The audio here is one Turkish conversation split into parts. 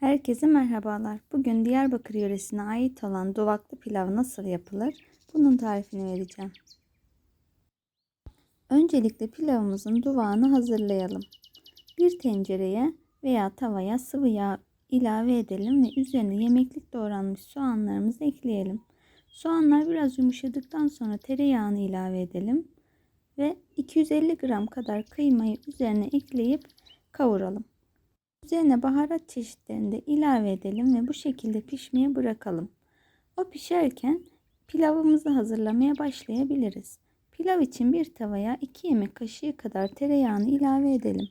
Herkese merhabalar. Bugün Diyarbakır yöresine ait olan duvaklı pilav nasıl yapılır? Bunun tarifini vereceğim. Öncelikle pilavımızın duvağını hazırlayalım. Bir tencereye veya tavaya sıvı yağ ilave edelim ve üzerine yemeklik doğranmış soğanlarımızı ekleyelim. Soğanlar biraz yumuşadıktan sonra tereyağını ilave edelim ve 250 gram kadar kıymayı üzerine ekleyip kavuralım. Üzerine baharat çeşitlerini de ilave edelim ve bu şekilde pişmeye bırakalım. O pişerken pilavımızı hazırlamaya başlayabiliriz. Pilav için bir tavaya 2 yemek kaşığı kadar tereyağını ilave edelim.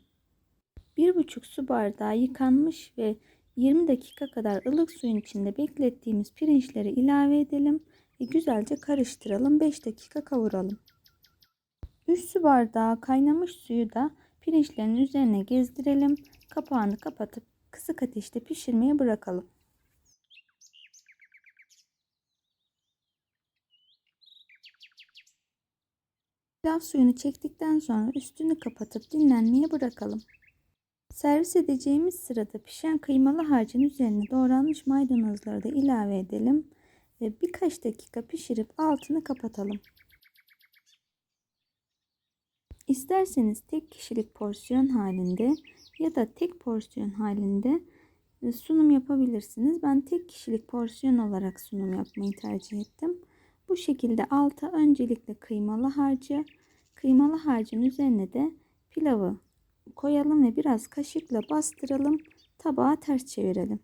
1,5 su bardağı yıkanmış ve 20 dakika kadar ılık suyun içinde beklettiğimiz pirinçleri ilave edelim ve güzelce karıştıralım 5 dakika kavuralım. 3 su bardağı kaynamış suyu da pirinçlerin üzerine gezdirelim. Kapağını kapatıp kısık ateşte pişirmeye bırakalım. Pilav suyunu çektikten sonra üstünü kapatıp dinlenmeye bırakalım. Servis edeceğimiz sırada pişen kıymalı harcın üzerine doğranmış maydanozları da ilave edelim ve birkaç dakika pişirip altını kapatalım. İsterseniz tek kişilik porsiyon halinde ya da tek porsiyon halinde e, sunum yapabilirsiniz. Ben tek kişilik porsiyon olarak sunum yapmayı tercih ettim. Bu şekilde alta öncelikle kıymalı harcı, kıymalı harcın üzerine de pilavı koyalım ve biraz kaşıkla bastıralım. Tabağa ters çevirelim.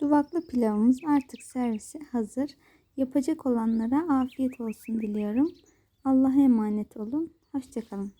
Duvaklı pilavımız artık servise hazır. Yapacak olanlara afiyet olsun diliyorum. Allah'a emanet olun. Hoşçakalın.